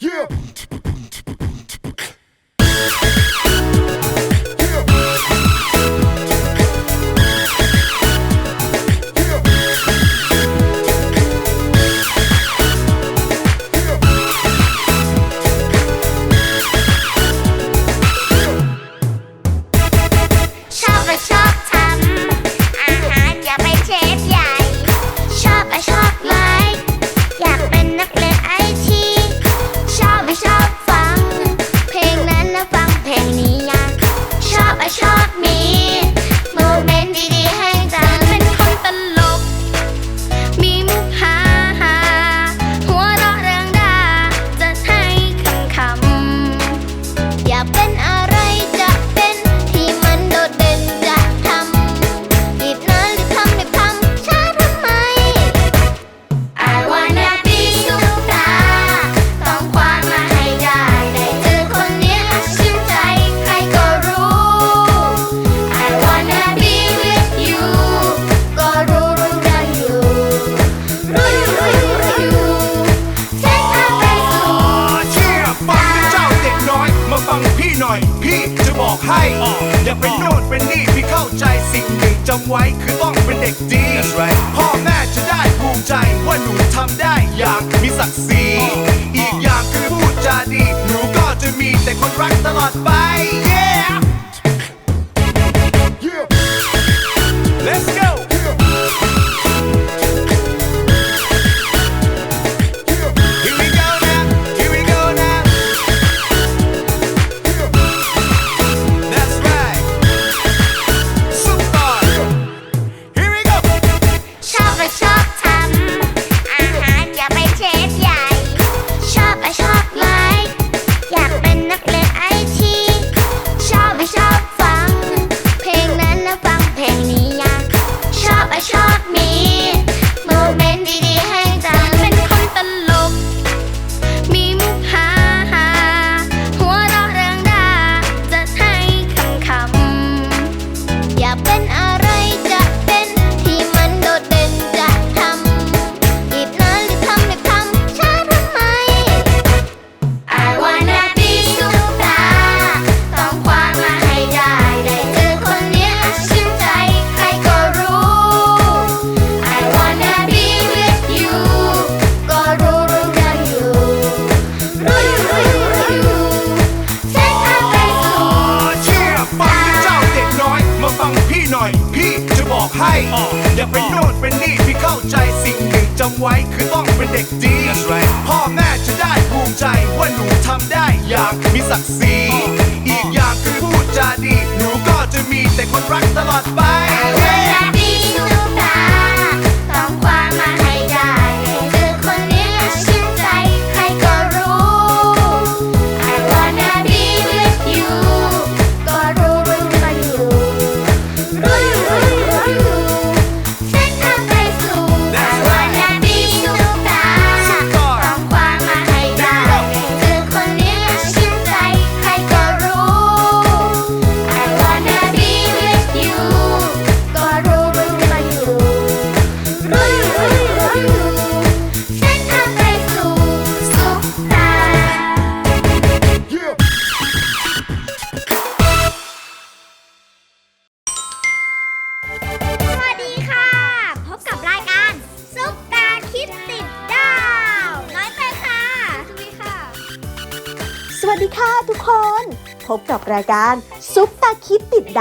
Yeah! Shop, shop.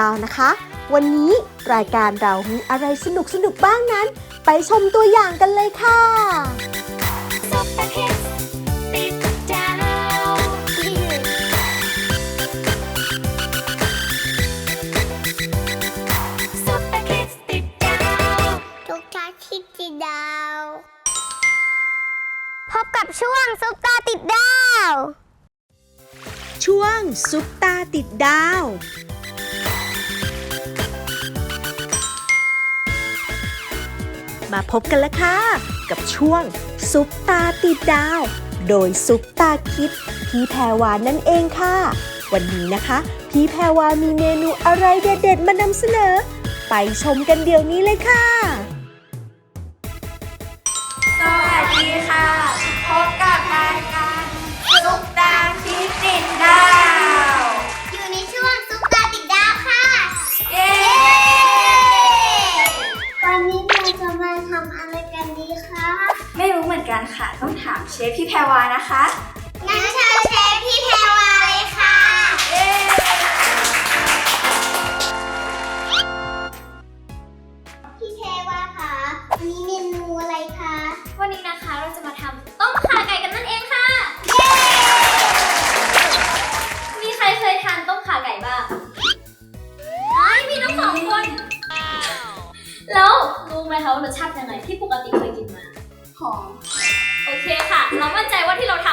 าวนะคะ วันนี้รายการเรามีอะไรสนุกสนุกบ้างนั้น ไปชมตัวอย่างกันเลยค่ะพบกับช่วงซุปตาติดดาว ช่วงซุปตาติดดาว มาพบกันละค่ะ กับช่วงซุปตาติดดาว โดยซุปตาคิด พี่แพรวานนั่นเองค่ะ วันนี้นะคะ พี่แพรวามีเมนูอะไรเด็ดๆ มานำเสนอ ไปชมกันเดี๋ยวนี้เลยค่ะ สวัสดีค่ะ พบกับรายการซุปตาคิดติดดาว ฟพี่แพรวานะคะงั้นเชิญเชฟพี่แพรวาเลยค่ะพี่แพรวาค่ะวันนี้เมนูอะไรคะ วันนี้นะคะเราจะมาทำต้มข่าไก่กันนั่นเองค่ะ มีใครเคยทานต้มข่าไก่บ้างไอ้ยมีทั้งสองคน แล้วรู้ไหมคะว่ารสชาติยังไงที่ปกติเคยกินมา หอม มั่นใจว่าที่เราท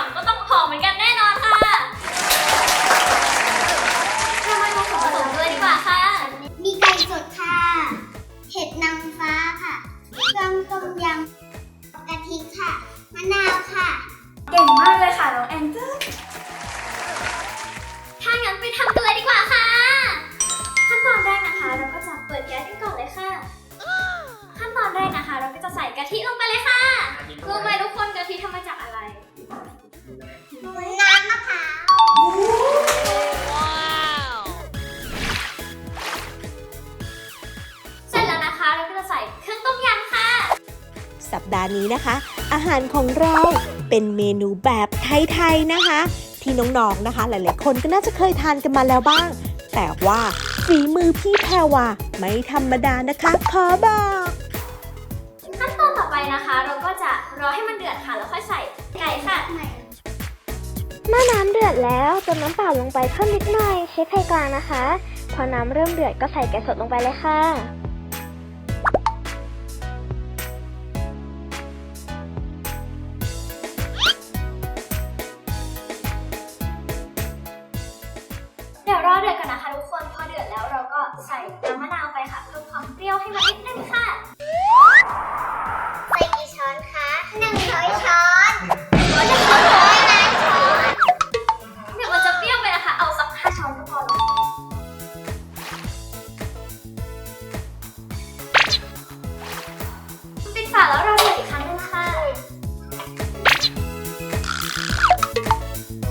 สัปดาห์นี้นะคะ อาหารของเราเป็นเมนูแบบไทยๆนะคะ ที่น้องๆนะคะ หลายๆ คนก็น่าจะเคยทานกันมาแล้วบ้าง แต่ว่าฝีมือพี่แพรวาไม่ธรรมดานะคะขอบอกขั้นตอนต่อไปนะคะ เราก็จะรอให้มันเดือดค่ะแล้วค่อยใส่ไก่ค่ะเมื่อน้ำเดือดแล้วเติมน้ำเปล่าลงไปเพิ่มนิดหน่อย ใช้ไฟกลางนะคะ พอน้ำเริ่มเดือดก็ใส่ไก่สดลงไปเลยค่ะ มะนาวไปค่ะเพิ่มความเปรี้ยวให้มันนิดนึงค่ะ ใส่กี่ช้อนคะหนึ่งร้อยช้อนร้อยช้อนร้อยล้านช้อนเดี๋ยวมันจะเปรี้ยวไปนะคะ เอาสักห้าช้อนก็พอแล้วปิดฝาแล้วเราเดือดอีกครั้งหนึงค่ะ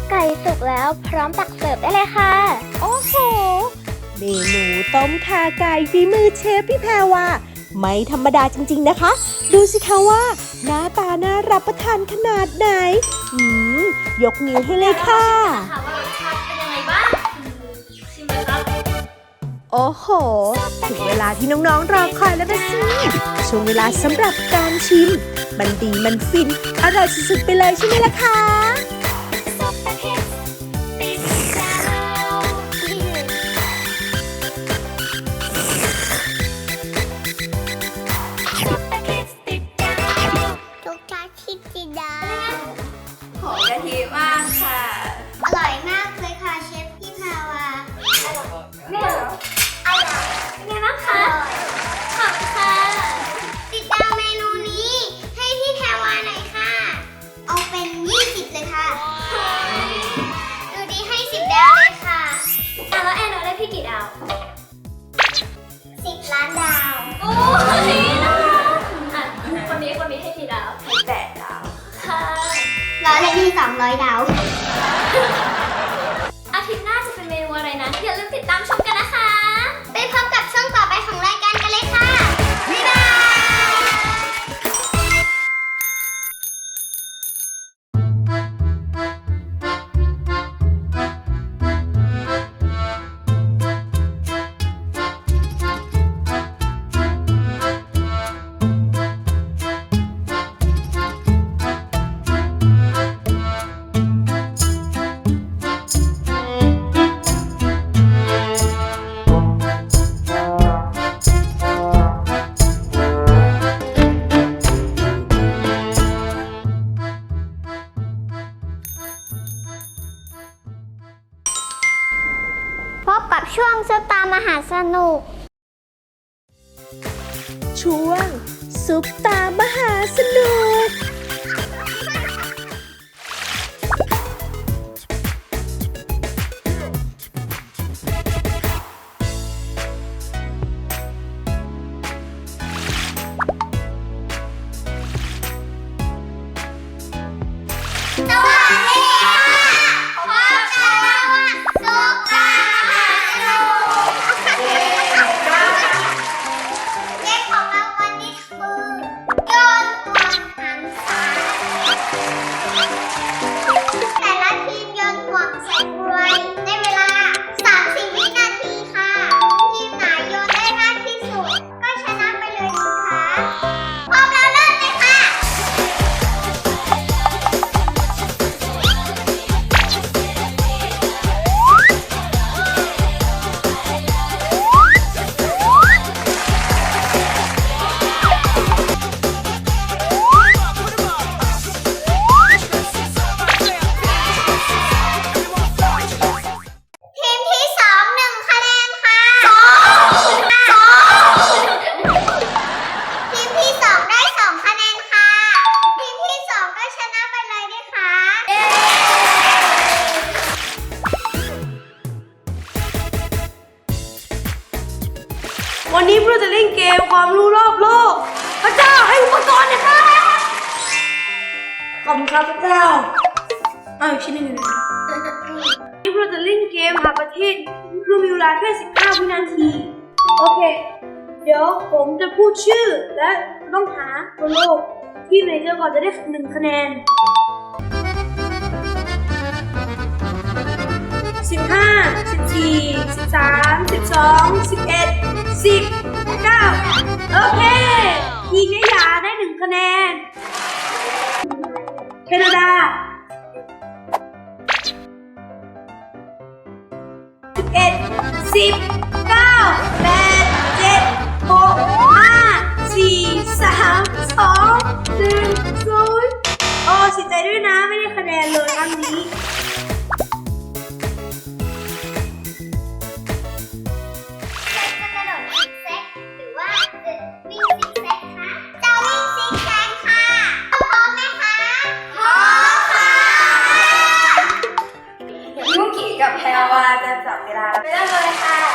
ไก่สุกแล้วพร้อมตักเสิร์ฟได้เลยค่ะ โอ้โห เมนูต้มข่าไก่ฝีมือเชฟพี่แพรวาไม่ธรรมดาจริงๆนะคะ ดูสิคะว่า หน้าตาน่ารับประทานขนาดไหน อืม ยกนิ้วให้เลยค่ะค่ะว่ารสชาติเป็นยังไงบ้างชิมเลยครับโอ้โห ถึงเวลาที่น้องๆรอคอยแล้วนะสิช่วงเวลาสำหรับการชิม มันดีมันฟิน อร่อยสุดๆไปเลยใช่ไหมล่ะคะ 10ล้านดาวโอ้ยน่ารักอะคนนี้คนนี้ให้กี่ดาวให้แปดดาวค่ะร้อยละที่200ดาวอา นุก ช่วงซุปตา กที่ไหนเจอร์ก่อนจะได้หนึ่งคะแนนสิบห้าสิบสี่สิบสามสิบสองสิบเอ็ดสิบเก้าโอเค ทีมยาได้หนึ่งคะแนน แคนาดาสิบเอ็ดสิบเก้าแปดเจ็ดหกห้าสี่สามสอง หนึ่งศูนย์โอ้เสียใจด้วยนะไม่ได้คะแนนเลยครั้งนี้จะกระโดดซิกแซกหรือว่าจะวิ่งซิกแซกคะจะวิ่งซิกแซกค่ะพร้อมไหมคะพร้อมค่ะยุกิกับแพรวาจะจับเวลาไปเริ่มเลยค่ะ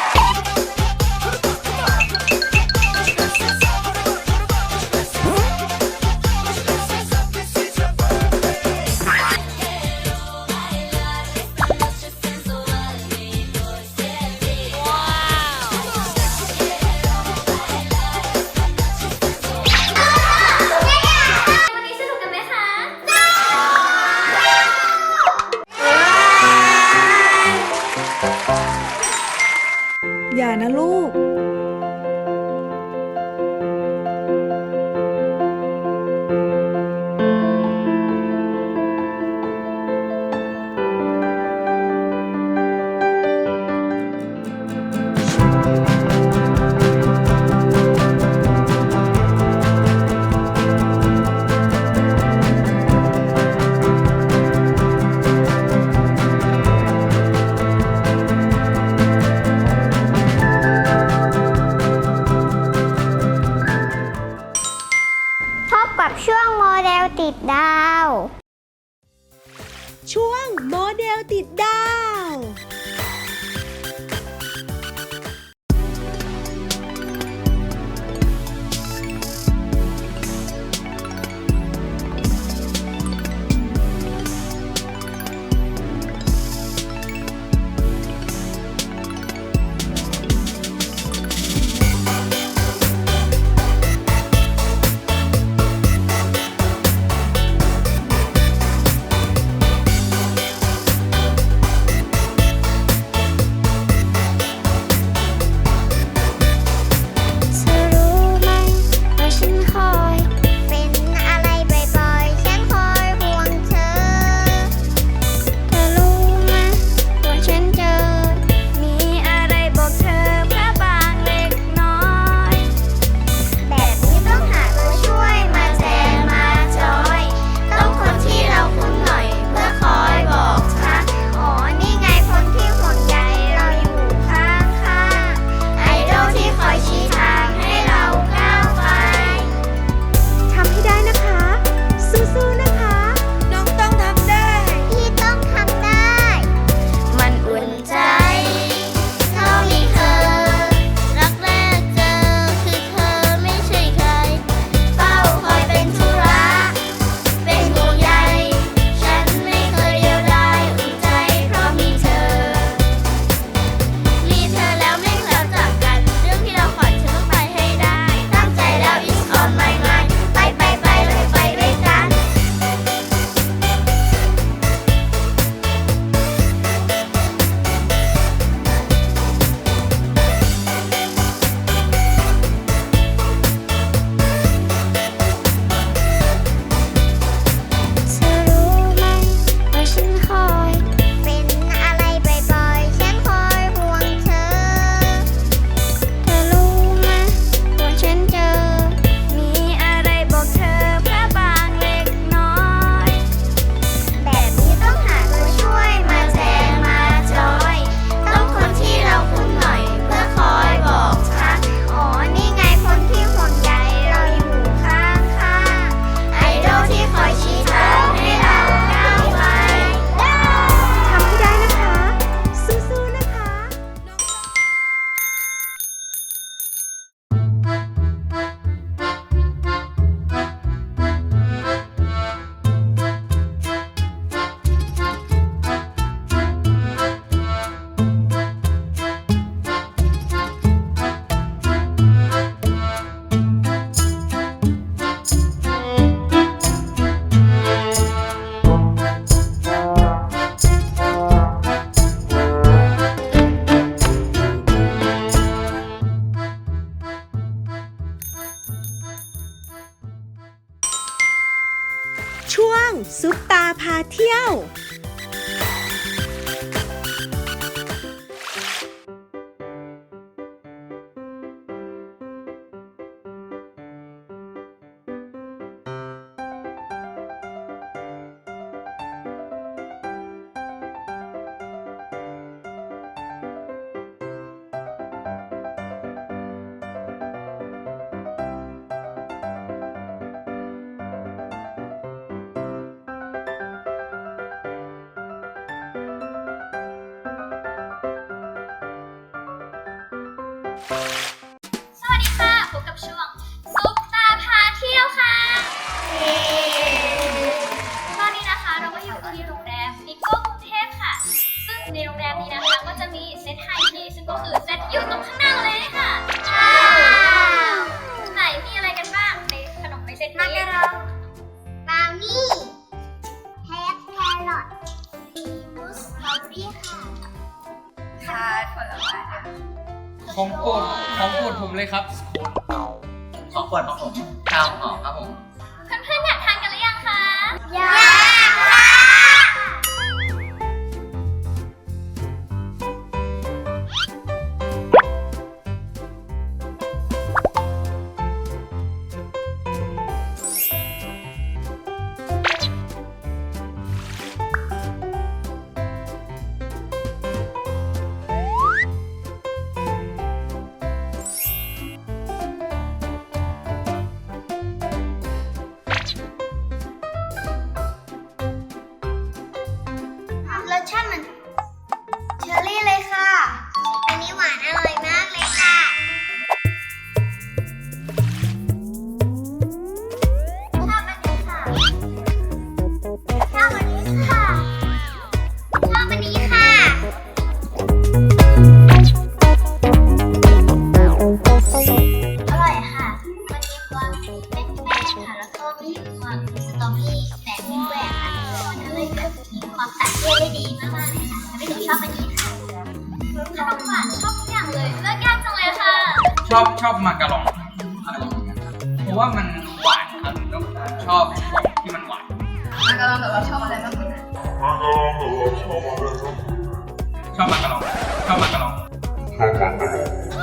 ส อะไรอย่างเงี้ยเพราะว่ามันหวานครับแล้วชอบของที่มันหวานมากระลองแต่ว่าชอบอะไรมากกว่านั้นชอบมากระลองชอบมากระลองแล้วพ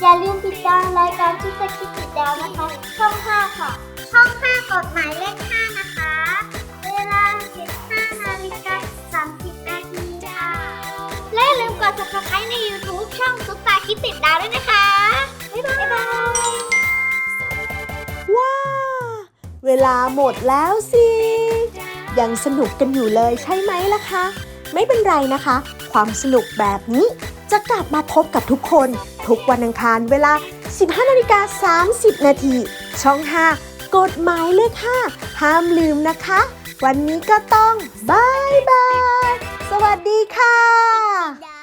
อย่าลืมติดตามรายการซุปตาคิดติดดาวนะคะ ช่อง 5 ค่ะ ช่อง 5 กฎหมายเลข 5 นะคะ เวลา 15นาฬิกา30นาทีค่ะและอย่าลืมกด subscribe ใน YouTube ช่องซุปตาคิดติดดาวด้วยนะคะ บ๊ายบาย ว้าเวลาหมดแล้วสิ ยังสนุกกันอยู่เลยใช่ไหมล่ะคะ ไม่เป็นไรนะคะ ความสนุกแบบนี้ จะกลับมาพบกับทุกคน ทุกวันอังคารเวลา 15นาฬิกา30 นาที ช่อง 5 กฎหมายเลข 5 ห้ามลืมนะคะ วันนี้ก็ต้องบายบาย สวัสดีค่ะ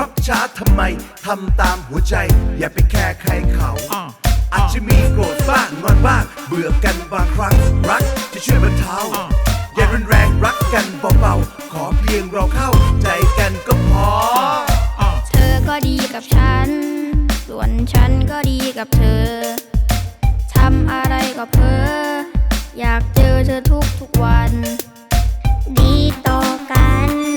ครับช้าทำไมทำตามหัวใจ อย่าไปแคร์ใครเขา อาจจะมีโกรธบ้างงอนบ้าง เบื่อกันบางครั้ง รักจะช่วยบรรเทาอย่ารุนแรงรักกันเบาๆขอเพียงเราเข้าใจกันก็พอ เธอก็ดีกับฉัน ส่วนฉันก็ดีกับเธอทำอะไรก็เพ้ออยากเจอเธอทุกๆวัน ดีต่อกัน